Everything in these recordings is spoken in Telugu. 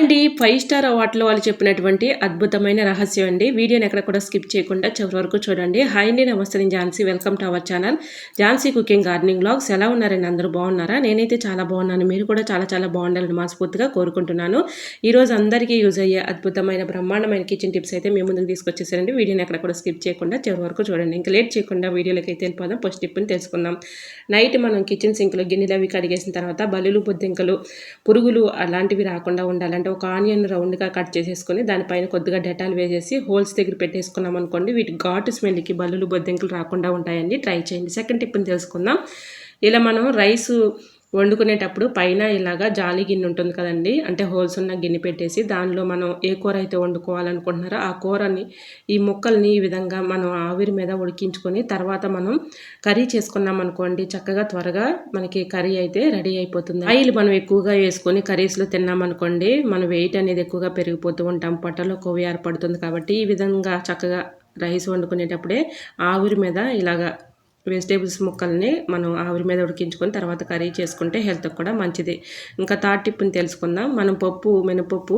అండి ఫైవ్ స్టార్ అవార్డులో వాళ్ళు చెప్పినటువంటి అద్భుతమైన రహస్యం అండి. వీడియోని ఎక్కడ కూడా స్కిప్ చేయకుండా చివరి వరకు చూడండి. హాయ్ అండి నమస్తే నేను Jhansi. Welcome to our channel. Jhansi cooking gardening blogs ఎలా ఉన్నారండి? అందరూ బాగున్నారా? నేనైతే చాలా బాగున్నాను. మీరు కూడా చాలా చాలా బాగుండాలని మనస్ఫూర్తిగా కోరుకుంటున్నాను. ఈరోజు అందరికీ యూజ్ అయ్యే అద్భుతమైన బ్రహ్మాండమైన కిచెన్ టిప్స్ అయితే మీ ముందుకు తీసుకొచ్చేసారండి. వీడియోని ఎక్కడ కూడా స్కిప్ చేయకుండా చివరి వరకు చూడండి. ఇంకా లేట్ చేయకుండా వీడియోలోకి అయితే వెళ్ళిపోదాం. ఫస్ట్ టిప్ని తెలుసుకుందాం. నైట్ మనం కిచెన్ సింక్లో గిన్నెలు అవి కడిగేసిన తర్వాత బల్లులు బొద్దింకలు పురుగులు అలాంటివి రాకుండా ఉండాలంటే ఒక ఆనియన్ రౌండ్గా కట్ చేసేసుకొని దానిపైన కొద్దిగా డెటాల్ వేసేసి హోల్స్ దగ్గర పెట్టేసుకున్నాం అనుకోండి వీటి ఘాటు స్మెల్కి బల్లులు బొద్దింకలు రాకుండా ఉంటాయండి. ట్రై చేయండి. సెకండ్ టిప్ని తెలుసుకుందాం. ఇలా మనం రైస్ వండుకునేటప్పుడు పైన ఇలాగా జాలి గిన్నె ఉంటుంది కదండి అంటే హోల్స్ ఉన్న గిన్నె పెట్టేసి దానిలో మనం ఏ కూర అయితే వండుకోవాలనుకుంటున్నారో ఆ కూరని ఈ ముక్కల్ని ఈ విధంగా మనం ఆవిరి మీద ఉడికించుకొని తర్వాత మనం కర్రీ చేసుకున్నాం అనుకోండి చక్కగా త్వరగా మనకి కర్రీ అయితే రెడీ అయిపోతుంది. ఆయిల్ మనం ఎక్కువగా వేసుకొని కర్రీస్లో తిన్నామనుకోండి మన వెయిట్ అనేది ఎక్కువగా పెరిగిపోతూ ఉంటాం పొట్టలో కొవ్వు ఏర్పడుతుంది కాబట్టి ఈ విధంగా చక్కగా రైస్ వండుకునేటప్పుడే ఆవిరి మీద ఇలాగా వెజిటేబుల్స్ ముక్కల్ని మనం ఆవిరి మీద ఉడికించుకొని తర్వాత కర్రీ చేసుకుంటే హెల్త్కి కూడా మంచిది. ఇంకా థర్డ్ టిప్ని తెలుసుకుందాం. మనం పప్పు మినపప్పు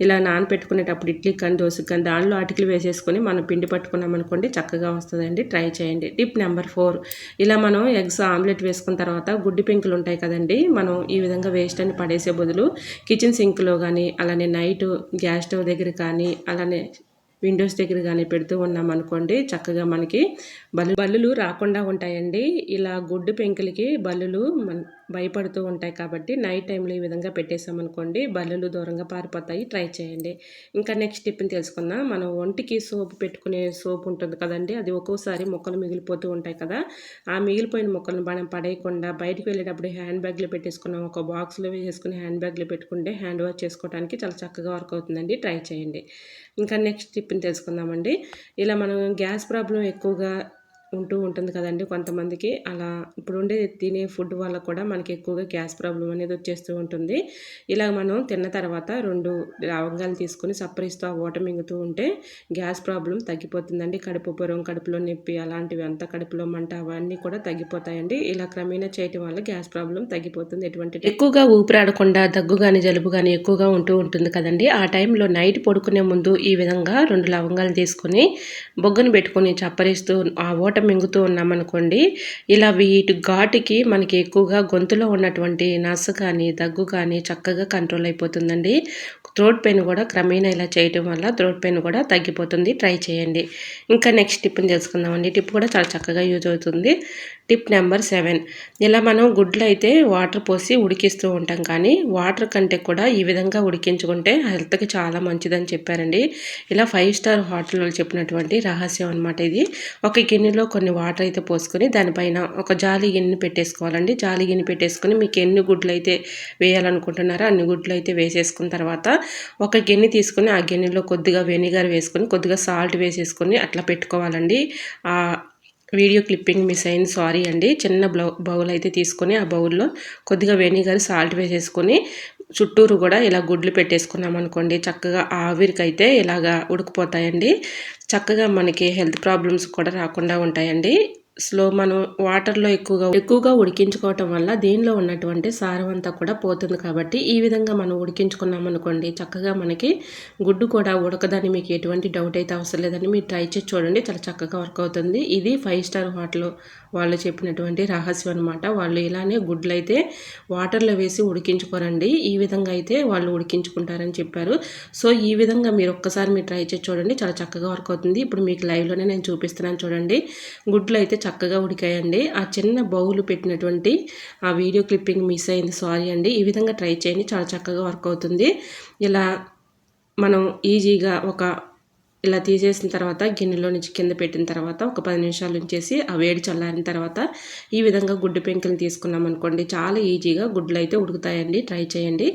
ఇలా నానపెట్టుకునేటప్పుడు ఇడ్లీ కానీ దోశకి కానీ దానిలో అటుకులు వేసేసుకొని మనం పిండి పట్టుకున్నాం అనుకోండి చక్కగా వస్తుందండి. ట్రై చేయండి. Tip number four. ఇలా మనం ఎగ్స్ ఆమ్లెట్ వేసుకున్న తర్వాత గుడ్డి పెంకులు ఉంటాయి కదండి మనం ఈ విధంగా వేస్ట్ అని పడేసే బదులు కిచెన్ సింక్లో కానీ అలానే నైట్ గ్యాస్ స్టవ్ దగ్గర కానీ అలానే విండోస్ దగ్గర కానీ పెడుతూ ఉన్నాం అనుకోండి చక్కగా మనకి బల్లు బల్లులు రాకుండా ఉంటాయండి. ఇలా గుడ్డు పెంకులకి బల్లులు మన భయపడుతూ ఉంటాయి కాబట్టి నైట్ టైంలో ఈ విధంగా పెట్టేసామనుకోండి బల్లులు దూరంగా పారిపోతాయి. ట్రై చేయండి. ఇంకా నెక్స్ట్ టిప్ని తెలుసుకుందాం. మనం ఒంటికి సోప్ పెట్టుకునే సోప్ ఉంటుంది కదండి అది ఒక్కోసారి మొక్కలు మిగిలిపోతూ ఉంటాయి కదా ఆ మిగిలిపోయిన మొక్కలను మనం పడేయకుండా బయటకు వెళ్ళేటప్పుడు హ్యాండ్ బ్యాగ్లో పెట్టేసుకున్నాం ఒక బాక్స్లో వేసుకుని హ్యాండ్ బ్యాగ్లో పెట్టుకుంటే హ్యాండ్ వాష్ చేసుకోవడానికి చాలా చక్కగా వర్క్ అవుతుందండి. ట్రై చేయండి. ఇంకా నెక్స్ట్ టిప్ని తెలుసుకుందామండి. ఇలా మనం గ్యాస్ ప్రాబ్లం ఎక్కువగా ఉంటూ ఉంటుంది కదండి కొంతమందికి. అలా ఇప్పుడు ఉండే తినే ఫుడ్ వల్ల కూడా మనకి ఎక్కువగా గ్యాస్ ప్రాబ్లం అనేది వచ్చేస్తూ ఉంటుంది. ఇలా మనం తిన్న తర్వాత రెండు లవంగాలు తీసుకొని సప్పరిస్తూ ఆ ఓట మింగుతూ ఉంటే గ్యాస్ ప్రాబ్లం తగ్గిపోతుందండి. కడుపు పొరం కడుపులో నొప్పి అలాంటివి అంత కడుపులో మంట అవన్నీ కూడా తగ్గిపోతాయండి. ఇలా క్రమేణా చేయటం వల్ల గ్యాస్ ప్రాబ్లం తగ్గిపోతుంది. ఎటువంటి ఎక్కువగా ఊపిరాడకుండా దగ్గు కానీ జలుబు కానీ ఎక్కువగా ఉంటూ ఉంటుంది కదండి. ఆ టైంలో నైట్ పడుకునే ముందు ఈ విధంగా రెండు లవంగాలు తీసుకొని బొగ్గను పెట్టుకొని చప్పరిస్తూ ఆ ఓట మింగుతూ ఉన్నామనుకోండి ఇలా వీటి ఘాటుకి మనకి ఎక్కువగా గొంతులో ఉన్నటువంటి నస కానీ దగ్గు కానీ చక్కగా కంట్రోల్ అయిపోతుందండి. థ్రోట్ పెయిన్ కూడా క్రమేణా ఇలా చేయటం వల్ల థ్రోట్ పెయిన్ కూడా తగ్గిపోతుంది. ట్రై చేయండి. ఇంకా నెక్స్ట్ టిప్ని తెలుసుకుందామండి. టిప్ కూడా చాలా చక్కగా యూజ్ అవుతుంది. టిప్ నెంబర్ సెవెన్ ఇలా మనం గుడ్లు అయితే వాటర్ పోసి ఉడికిస్తూ ఉంటాం కానీ వాటర్ కంటే కూడా ఈ విధంగా ఉడికించుకుంటే హెల్త్కి చాలా మంచిదని చెప్పారండి. ఇలా ఫైవ్ స్టార్ హోటల్లో చెప్పినటువంటి రహస్యం అనమాట ఇది. ఒక గిన్నెలో కొన్ని వాటర్ అయితే పోసుకొని దానిపైన ఒక జాలి గిన్నె పెట్టేసుకోవాలండి. జాలి గిన్నె పెట్టేసుకొని మీకు ఎన్ని గుడ్లు అయితే వేయాలనుకుంటున్నారో అన్ని గుడ్లు అయితే వేసేసుకున్న తర్వాత ఒక గిన్నె తీసుకొని ఆ గిన్నెలో కొద్దిగా వెనిగర్ వేసుకొని కొద్దిగా సాల్ట్ వేసేసుకొని అట్లా పెట్టుకోవాలండి. వీడియో క్లిప్పింగ్ మిస్ అయింది సారీ అండి. చిన్న బ్లౌ బౌల్ అయితే తీసుకొని ఆ బౌల్లో కొద్దిగా వెనిగర్ సాల్ట్ వేసేసుకొని చుట్టూరు కూడా ఇలా గుడ్లు పెట్టేసుకున్నాం అనుకోండి. చక్కగా ఆవిరికైతే ఇలాగా ఉడికిపోతాయండి. చక్కగా మనకి హెల్త్ ప్రాబ్లమ్స్ కూడా రాకుండా ఉంటాయండి. స్లో మనం వాటర్లో ఎక్కువగా ఎక్కువగా ఉడికించుకోవటం వల్ల దీనిలో ఉన్నటువంటి సారం అంతా కూడా పోతుంది కాబట్టి ఈ విధంగా మనం ఉడికించుకున్నాం అనుకోండి చక్కగా మనకి గుడ్డు కూడా ఉడకదని మీకు ఎటువంటి డౌట్ అయితే అవసరం లేదని మీరు ట్రై చేసి చూడండి చాలా చక్కగా వర్క్ అవుతుంది. ఇది ఫైవ్ స్టార్ హోటల్ వాళ్ళు చెప్పినటువంటి రహస్యం అనమాట వాళ్ళు ఇలానే గుడ్లు అయితే వాటర్లో వేసి ఉడికించుకోరండి. ఈ విధంగా అయితే వాళ్ళు ఉడికించుకుంటారని చెప్పారు. సో ఈ విధంగా మీరు ఒక్కసారి మీరు ట్రై చేసి చూడండి చాలా చక్కగా వర్క్ అవుతుంది. ఇప్పుడు మీకు లైవ్లోనే నేను చూపిస్తున్నాను చూడండి. గుడ్లు అయితే చక్కగా ఉడికాయండి. ఆ చిన్న బౌలు పెట్టినటువంటి ఆ వీడియో క్లిప్పింగ్ మిస్ అయింది. సారీ అండి. ఈ విధంగా ట్రై చేయండి. చాలా చక్కగా వర్క్ అవుతుంది. ఇలా మనం ఈజీగా ఒక ఇలా తీసేసిన తర్వాత గిన్నెలో నుంచి కింద పెట్టిన తర్వాత ఒక పది నిమిషాలు ఉంచేసి ఆ వేడి చల్లారిన తర్వాత ఈ విధంగా గుడ్డు పెంకులు తీసుకున్నాం అనుకోండి. చాలా ఈజీగా గుడ్లు అయితే ఉడుకుతాయండి. ట్రై చేయండి.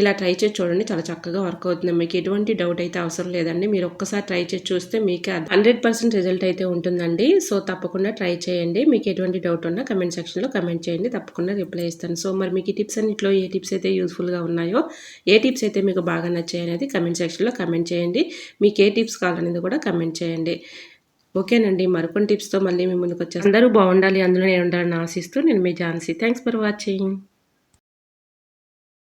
ఇలా ట్రై చేసి చూడండి. చాలా చక్కగా వర్క్ అవుతుంది. మీకు ఎటువంటి డౌట్ అయితే అవసరం లేదండి. మీరు ఒక్కసారి ట్రై చేసి చూస్తే మీకే హండ్రెడ్ పర్సెంట్ రిజల్ట్ అయితే ఉంటుందండి. సో తప్పకుండా ట్రై చేయండి. మీకు ఎటువంటి డౌట్ ఉన్నా కమెంట్ సెక్షన్లో కమెంట్ చేయండి. తప్పకుండా రిప్లై ఇస్తాను. సో మరి మీకు ఈ టిప్స్ అన్నింటిలో ఏ టిప్స్ అయితే యూస్ఫుల్గా ఉన్నాయో ఏ టిప్స్ అయితే మీకు బాగా నచ్చాయి అనేది కమెంట్ సెక్షన్లో కమెంట్ చేయండి. మీకు ఏ టిప్స్ కావాలి కూడా కమెంట్ చేయండి. ఓకేనండి మరికొన్ని టిప్స్తో మళ్ళీ మీ ముందుకు వచ్చేసి అందరూ బాగుండాలి అందులో నేను ఉండాలని ఆశిస్తూ నేను మీ ఝాన్సీ. Thanks for watching